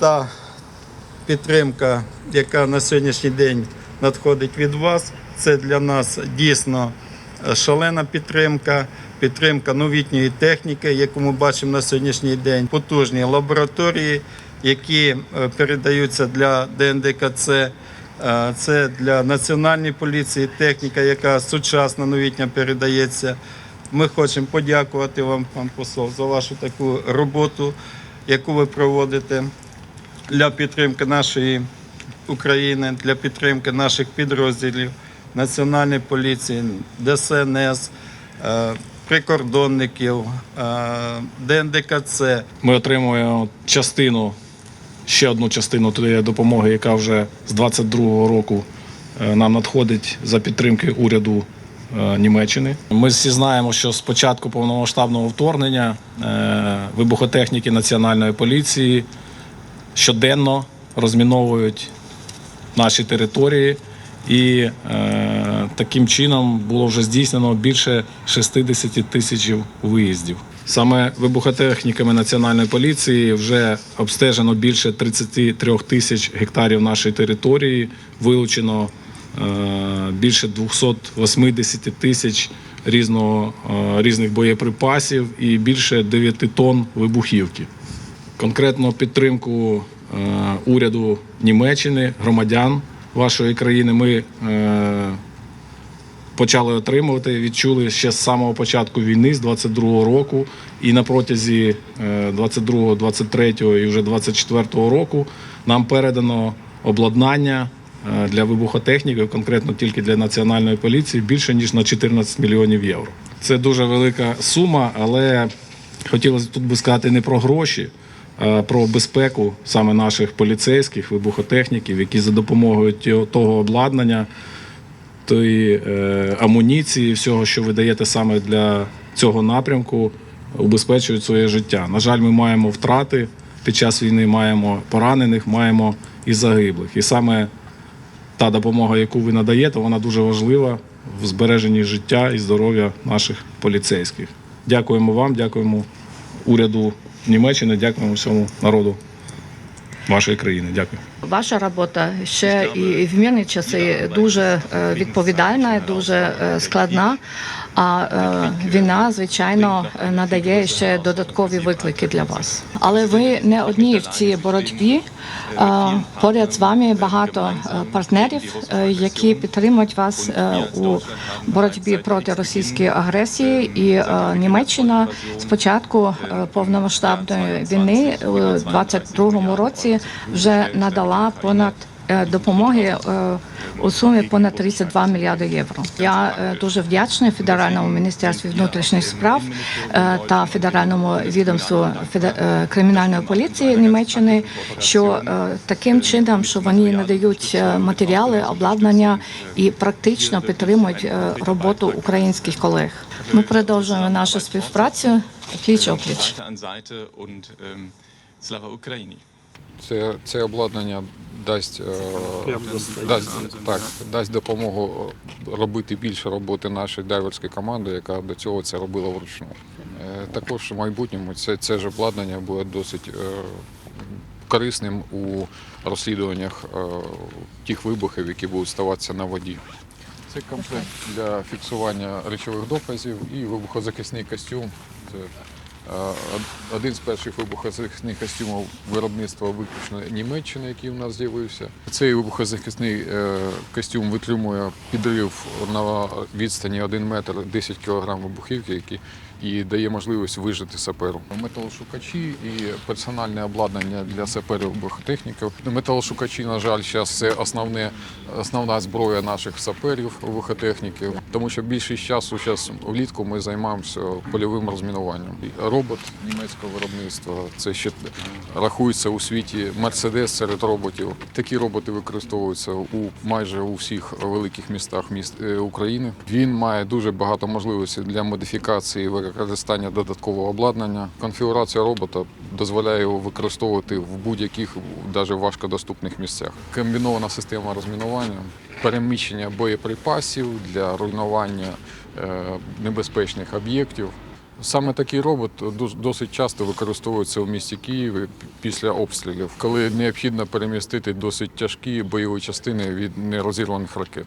та підтримка, яка на сьогоднішній день надходить від вас, це для нас дійсно е, шалена підтримка, підтримка новітньої техніки, яку ми бачимо на сьогоднішній день, потужні лабораторії, які е, передаються для ДНДКЦ. Е, Це для національної поліції техніка, яка сучасна новітня передається. Ми хочемо подякувати вам, пан посол, за вашу таку роботу, яку ви проводите для підтримки нашої України, для підтримки наших підрозділів Національної поліції, ДСНС, е, прикордонників, е, ДНДКЦ. Ми отримуємо частину, ще одну частину тієї допомоги, яка вже з 22-го року е, нам надходить за підтримки уряду Німеччини. Ми всі знаємо, що з початку повномасштабного вторгнення е, вибухотехніки Національної поліції щоденно розміновують наші території. І е, таким чином було вже здійснено більше 60 тисяч виїздів. Саме вибухотехніками національної поліції вже обстежено більше 33 тисяч гектарів нашої території, вилучено е, більше 280 тисяч різного, е, різних боєприпасів і більше 9 тонн вибухівки. Конкретно підтримку е, уряду Німеччини, громадян вашої країни ми е, почали отримувати, відчули ще з самого початку війни, з 22-го року, і на протязі е, 22-го, 23-го і вже 24-го року нам передано обладнання е, для вибухотехніків, конкретно тільки для національної поліції, більше ніж на 14 мільйонів євро. Це дуже велика сума, але хотілося тут би сказати не про гроші, а про безпеку саме наших поліцейських, вибухотехніків, які за допомогою того обладнання, тої е, амуніції, всього, що ви даєте саме для цього напрямку, убезпечують своє життя. На жаль, ми маємо втрати під час війни, маємо поранених, маємо і загиблих. І саме та допомога, яку ви надаєте, вона дуже важлива в збереженні життя і здоров'я наших поліцейських. Дякуємо вам, дякуємо уряду Німеччини, дякуємо всьому народу вашої країни. Дякую. Ваша робота ще і в мирні часи дуже е, відповідальна, дуже е, складна. А е, війна, звичайно, е, надає ще додаткові виклики для вас. Але ви не одні в цій боротьбі. Е, Поряд з вами багато е, партнерів, е, які підтримують вас е, у боротьбі проти російської агресії. І е, Німеччина спочатку е, повномасштабної війни у 22-му році вже надала понад е, допомоги е, у сумі понад 32 мільярди євро. Я е, дуже вдячна федеральному міністерстві внутрішніх справ е, та федеральному відомству е, кримінальної поліції Німеччини, що е, таким чином, що вони надають е, матеріали, обладнання і практично підтримують е, роботу українських колег. Ми продовжуємо нашу співпрацю пліч опліч. Ähm, Slava Ukraini. Це, це обладнання дасть, е, дасть, так, дасть допомогу робити більше роботи нашої дайверської команди, яка до цього це робила вручну. Е, Також в майбутньому це, це ж обладнання буде досить е, корисним у розслідуваннях е, тих вибухів, які будуть ставатися на воді. Це комплект для фіксування речових доказів і вибухозахисний костюм. Один з перших вибухозахисних костюмів виробництва виключно Німеччини, який у нас з'явився. Цей вибухозахисний е, костюм витримує підрив на відстані 1 метр 10 кг вибухівки, які і дає можливість вижити саперу. Металошукачі і персональне обладнання для саперів вибухотехніків. Металошукачі, на жаль, зараз це основне, основна зброя наших саперів вибухотехніків, тому що більшість часу зараз влітку ми займаємося польовим розмінуванням. Робот німецького виробництва це ще рахується у світі Мерседес серед роботів. Такі роботи використовуються у майже у всіх великих містах міст е, України. Він має дуже багато можливостей для модифікації використання додаткового обладнання. Конфігурація робота дозволяє його використовувати в будь-яких, навіть важкодоступних місцях. Комбінована система розмінування, переміщення боєприпасів для руйнування е, небезпечних об'єктів. Саме такий робот досить часто використовується у місті Києві після обстрілів, коли необхідно перемістити досить тяжкі бойові частини від нерозірваних ракет.